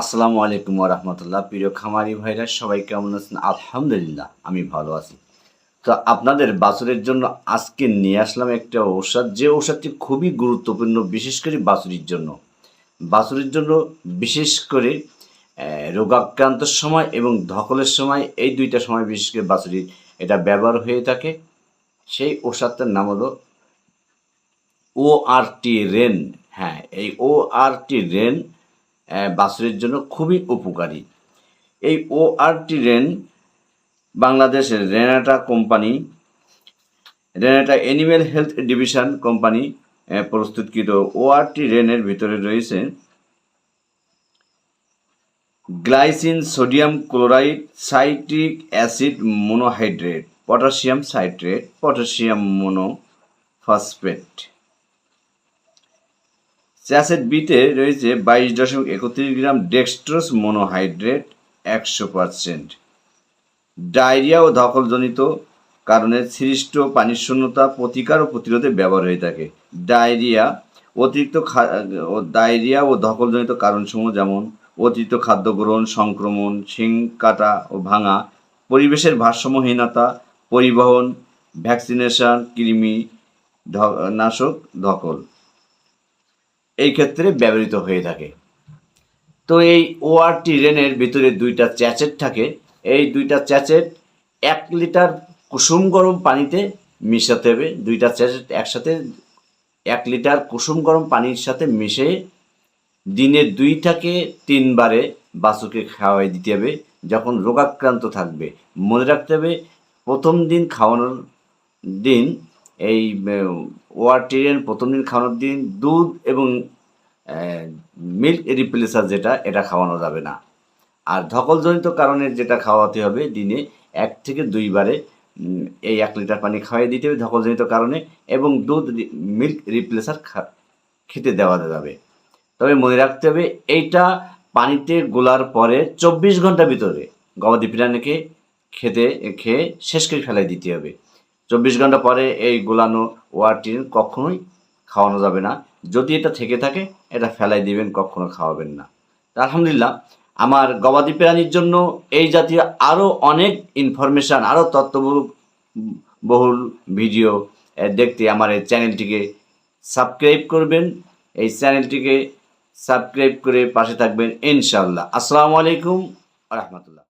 আসসালামু আলাইকুম রহমতুল্লাহ। প্রিয় খামারি ভাইরা, সবাই কেমন আছেন? আলহামদুলিল্লাহ, আমি ভালো আছি। তো আপনাদের বাছুরের জন্য আজকে নিয়ে আসলাম একটা ঔষধ। যে ঔষধটি খুবই গুরুত্বপূর্ণ, বিশেষ করে বাছুরির জন্য। বাছুরির জন্য বিশেষ করে রোগাক্রান্তর সময় এবং ধকলের সময়, এই দুইটা সময় বিশেষ করে বাছুরির এটা ব্যবহার হয়ে থাকে। সেই ঔষধটার নাম হলো ও আর টি রেন। হ্যাঁ এই ও আর টি রেন বাছুরের জন্য খুবই উপকারী। এই ও আর টি রেন বাংলাদেশের Renata company Renata animal health division company প্রস্তুতকৃত ও আর টি রেনের ভিতরে রয়েছে glycine sodium chloride citric acid monohydrate, potassium citrate, potassium monophosphate. Sachet বিটে রয়েছে বাইশ দশমিক একত্রিশ গ্রাম ডেক্সট্রোস মনোহাইড্রেট একশো পারসেন্ট। ডায়রিয়া ও ধকলজনিত কারণে সৃষ্ট পানির শূন্যতা প্রতিকার ও প্রতিরোধে ব্যবহার হয়ে থাকে। ডায়রিয়া, অতিরিক্ত ডায়রিয়া ও ধকলজনিত কারণসমূহ যেমন অতিরিক্ত খাদ্য গ্রহণ, সংক্রমণ, শিং কাটা ও ভাঙা, পরিবেশের ভারসাম্যহীনতা, পরিবহন, ভ্যাকসিনেশন, কৃমি নাশক, ধকল। এই ক্ষেত্রে ব্যবহৃত হয়ে থাকে। তো এই ওআরটি রেনের ভিতরে দুইটা চ্যাচেট থাকে। এই দুইটা চ্যাচেট এক লিটার কুসুম গরম পানিতে মিশাতে হবে। দুইটা চ্যাচেট একসাথে এক লিটার কুসুম গরম পানির সাথে মিশে দিনে দুই থেকে তিনবারে বাসুকে খাওয়াই দিতে হবে। যখন রোগাক্রান্ত থাকবে, মনে রাখতে হবে প্রথম দিন খাওয়ানোর দিন এই ওয়ার ওয়ার্টিরিয়ান প্রথম দিন খাওয়ানোর দিন দুধ এবং মিল্ক রিপ্লেসার যেটা, এটা খাওয়ানো যাবে না। আর ধকলজনিত কারণে যেটা খাওয়াতে হবে দিনে এক থেকে দুইবারে এই এক লিটার পানি খাওয়াই দিতে হবে ধকলজনিত কারণে এবং দুধ মিল্ক রিপ্লেসার খেতে দেওয়া যাবে। তবে মনে রাখতে হবে এইটা পানিতে গোলার পরে চব্বিশ ঘণ্টা ভিতরে গবাদি প্রাণীকে খেতে, খেয়ে শেষ করে ফেলাই দিতে হবে। চব্বিশ ঘণ্টা পরে এই গোলানো ওয়ারটিন কখনোই খাওয়ানো যাবে না। যদি এটা থেকে থাকে, এটা ফেলাই দিবেন, কখনো খাওয়াবেন না। আলহামদুলিল্লাহ, আমার গবাদি প্রাণীর জন্য এই জাতীয় আরও অনেক ইনফরমেশান আরও তথ্যবহুল বহুল ভিডিও দেখতে আমার এই চ্যানেলটিকে সাবস্ক্রাইব করবেন। এই চ্যানেলটিকে সাবস্ক্রাইব করে পাশে থাকবেন, ইনশাআল্লাহ। আসসালামু আলাইকুম রহমতুল্লাহ।